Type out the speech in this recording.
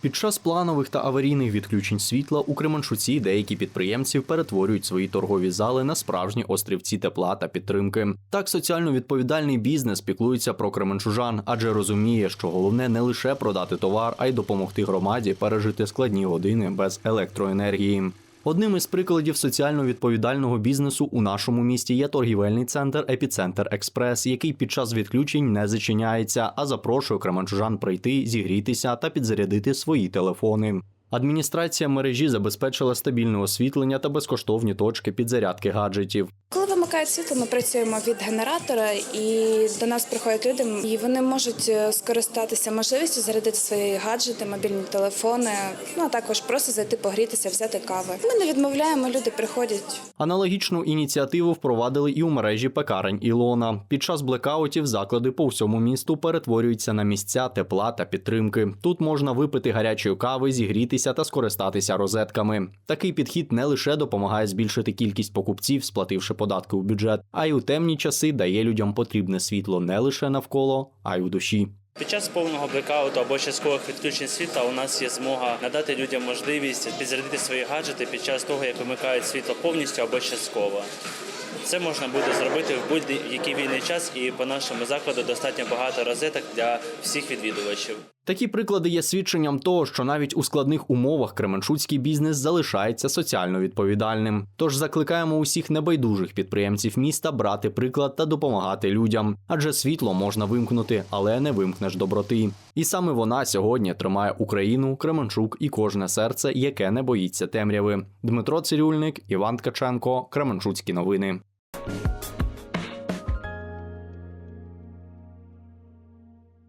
Під час планових та аварійних відключень світла у Кременчуці деякі підприємці перетворюють свої торгові зали на справжні острівці тепла та підтримки. Так соціально відповідальний бізнес піклується про кременчужан, адже розуміє, що головне не лише продати товар, а й допомогти громаді пережити складні години без електроенергії. Одним із прикладів соціально відповідального бізнесу у нашому місті є торгівельний центр Епіцентр Експрес, який під час відключень не зачиняється, а запрошує кременчужан прийти, зігрітися та підзарядити свої телефони. Адміністрація мережі забезпечила стабільне освітлення та безкоштовні точки підзарядки гаджетів. Коли вимикають світло, ми працюємо від генератора, і до нас приходять люди, і вони можуть е, скористатися можливістю зарядити свої гаджети, мобільні телефони, ну а також просто зайти погрітися, взяти кави. Ми не відмовляємо, люди приходять. Аналогічну ініціативу впровадили і у мережі пекарень Ілона. Під час блекаутів заклади по всьому місту перетворюються на місця тепла та підтримки. Тут можна випити гарячої кави, зігрітися та скористатися розетками. Такий підхід не лише допомагає збільшити кількість покупців, сплативши податки у бюджет, а й у темні часи дає людям потрібне світло не лише навколо, а й у душі. Під час повного блекауту або часткових відключень світла у нас є змога надати людям можливість підзарядити свої гаджети під час того, як вимикають світло повністю або частково. Це можна буде зробити в будь-який вільний час, і по нашому закладу достатньо багато розеток для всіх відвідувачів. Такі приклади є свідченням того, що навіть у складних умовах кременчуцький бізнес залишається соціально відповідальним. Тож закликаємо усіх небайдужих підприємців міста брати приклад та допомагати людям, адже світло можна вимкнути, але не вимкнеш доброти. І саме вона сьогодні тримає Україну, Кременчук і кожне серце, яке не боїться темряви. Дмитро Цирюльник, Іван Ткаченко, Кременчуцькі новини.